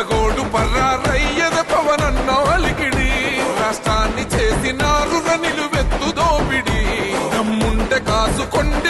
పగోడు పర్రారయ్యద పవనన్న అలికిడి. రాష్ట్రాన్ని చేసినారు నిలువెత్తు దోపిడి. నమ్ముంటే కాసుకొండి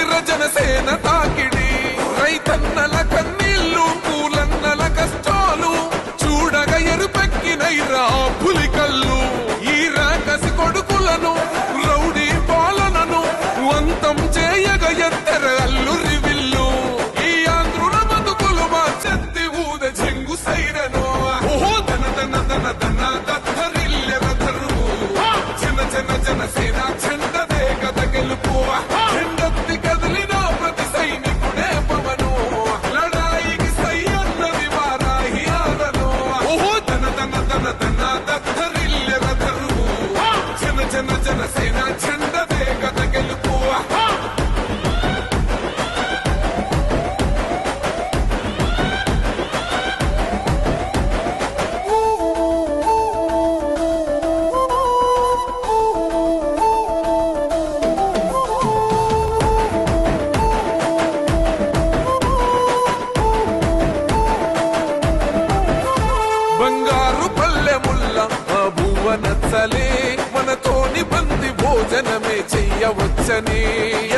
జనమే చెయ్యవచ్చని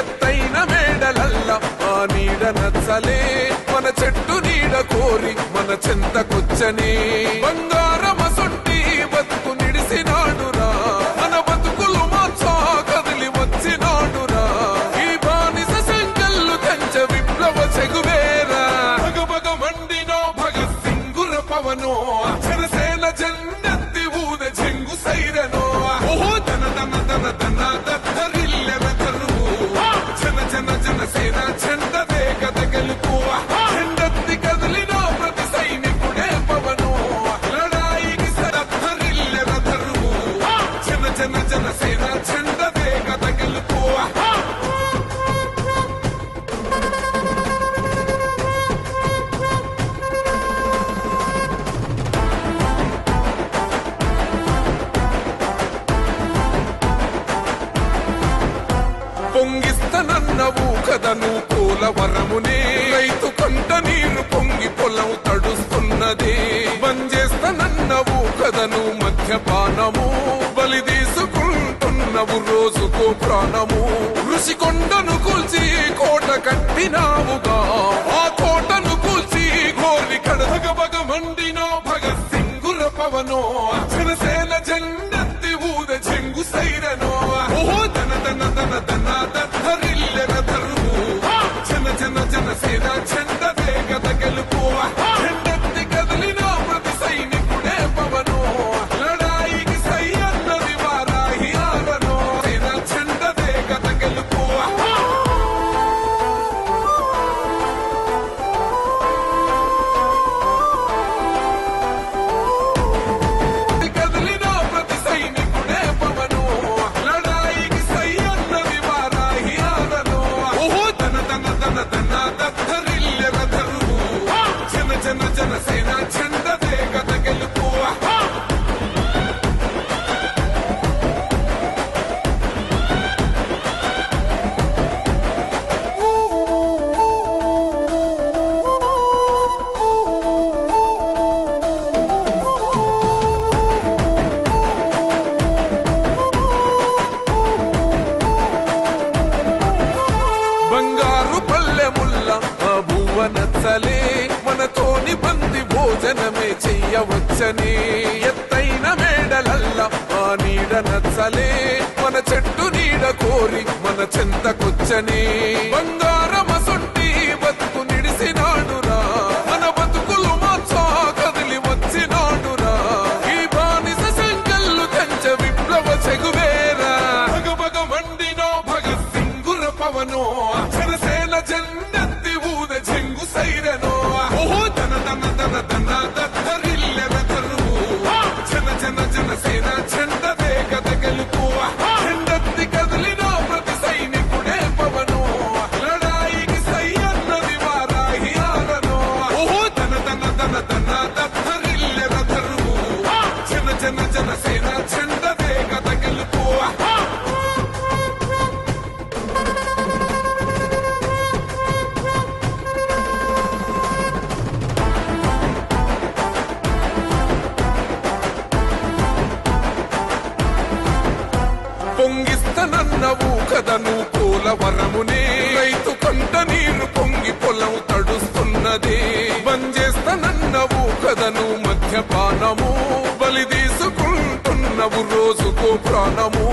ఎత్తైన మేడలల్ల ఆ నీడ నచ్చలే. మన చెట్టు నీడ కోరి మన చెంతకొచ్చని. బంగారు తడుస్తున్నది బంజేస్తనన్నవు కదను మధ్యపానము. బలి తీసుకుంటున్నవు రోజుకు ప్రాణము. ఋషికొండను కూల్చి కోట కట్టినావుగా. ఆ కోటను కూల్చి కోరి కడగబగ భగమండినా భగత్ భోజనమే చెయ్యవచ్చని ఎత్తైన మేడలల్ల మా నీడ నచ్చలే. మన చెట్టు నీడ కోరి మన చెంతకొచ్చని. బంగారం తడుస్తున్నది బంజేస్తనన్నవు కదను మద్యపానము బలి తీసుకుంటున్నవు రోజుకు ప్రాణము.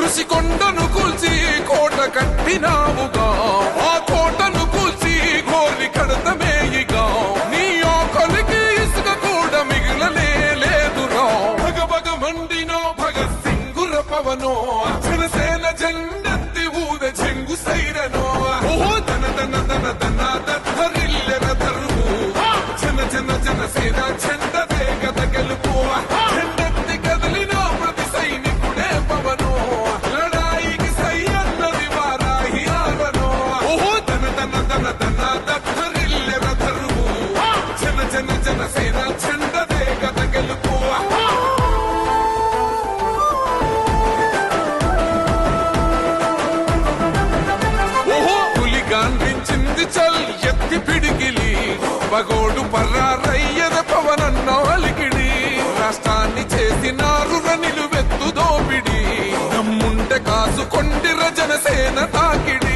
ఋషికొండను కూల్చి కోట కట్టినావుగా ఆ కోటను కూల్చి కోరి కడతమేయిగా నీ ఆకలికి ఇసుక కూడా మిగిలనే లేదురా. భగ భగ మండినో భగత్ సింగుర పవనో జనసేన జెండెత్తి ఊద చెంగు సైరనో. ఓహో దన దన దన దన జనసేన జెండ వేగద గెలుపు జెండెత్తి కదిలిన ప్రతి సైనికుడే పవనో. లడాయికి సై అన్నది వారాహి ఆరనో ఓహో దన దన దన దన దద్దరిల్లెన దరువు జన జన జనసేన జెండ వేగద గెలుపు ఓహో ఎత్తి పగోడు పర్రారయ్య రాష్ట్రాన్ని చేసినారు నిలువెత్తు దోపిడి. దమ్ముంటే కాసుకొండిర జనసేన తాకిడి.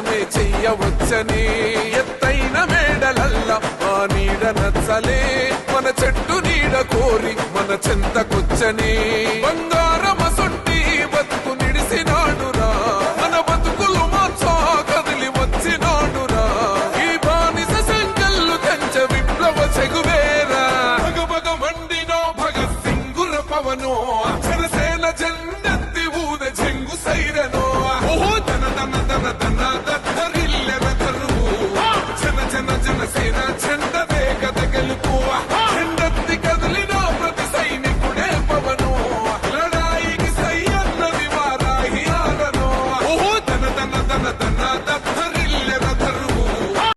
భోజనమే చెయ్యవచ్చని. ఎత్తైన మేడలల్ల మా నీడ నచ్చలే. మన చెట్టు నీడ కోరి మన చెంతకొచ్చని. బంగారం